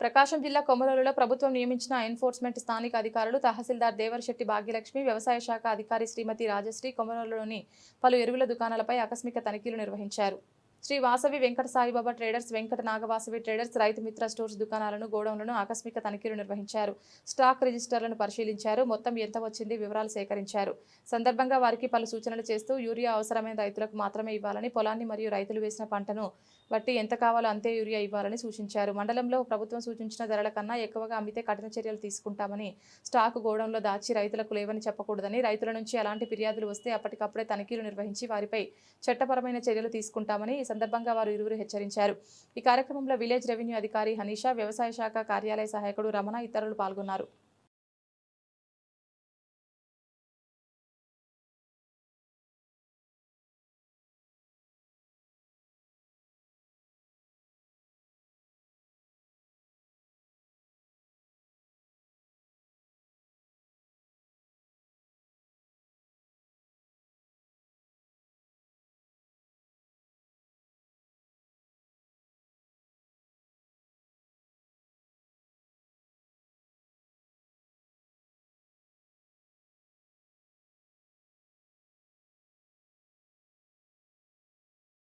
ప్రకాశం జిల్లా కొమరూలులో ప్రభుత్వం నియమించిన ఎన్ఫోర్స్మెంట్ స్థానిక అధికారులు తహసీల్దార్ దేవరశెట్టి భాగ్యలక్ష్మి వ్యవసాయ శాఖ అధికారి శ్రీమతి రాజశ్రీ కొమరూలులోని పలు ఎరువుల దుకాణాలపై ఆకస్మిక తనిఖీలు నిర్వహించారు. Shri Vasavi Venkata Saibaba traders Venkata Nagavasavi traders Rythu Mitra stores దుకాణాలను గోడౌన్లను ఆకస్మిక తనిఖీలు నిర్వహించారు. స్టాక్ రిజిస్టర్లను పరిశీలించారు. మొత్తం ఎంత వచ్చింది వివరాలు సేకరించారు. సందర్భంగా వారికి పలు సూచనలు చేస్తూ యూరియా అవసరమైన రైతులకు మాత్రమే ఇవ్వాలని పొలాన్ని మరియు రైతులు వేసిన పంటను బట్టి ఎంత కావాలో అంతే యూరియా ఇవ్వాలని సూచించారు. మండలంలో ప్రభుత్వం సూచించిన ధరల కన్నా ఎక్కువగా అమ్మితే కఠిన చర్యలు తీసుకుంటామని స్టాక్ గోడౌన్లో దాచి రైతులకు లేవని చెప్పకూడదని రైతుల నుంచి అలాంటి ఫిర్యాదులు వస్తే అప్పటికప్పుడే తనిఖీలు నిర్వహించి వారిపై చట్టపరమైన చర్యలు తీసుకుంటామని సందర్భంగా వారు ఇరువురు హెచ్చరించారు. ఈ కార్యక్రమంలో విలేజ్ రెవెన్యూ అధికారి హనీషా వ్యవసాయ శాఖ కార్యాలయ సహాయకుడు రమణ ఇతరులు పాల్గొన్నారు.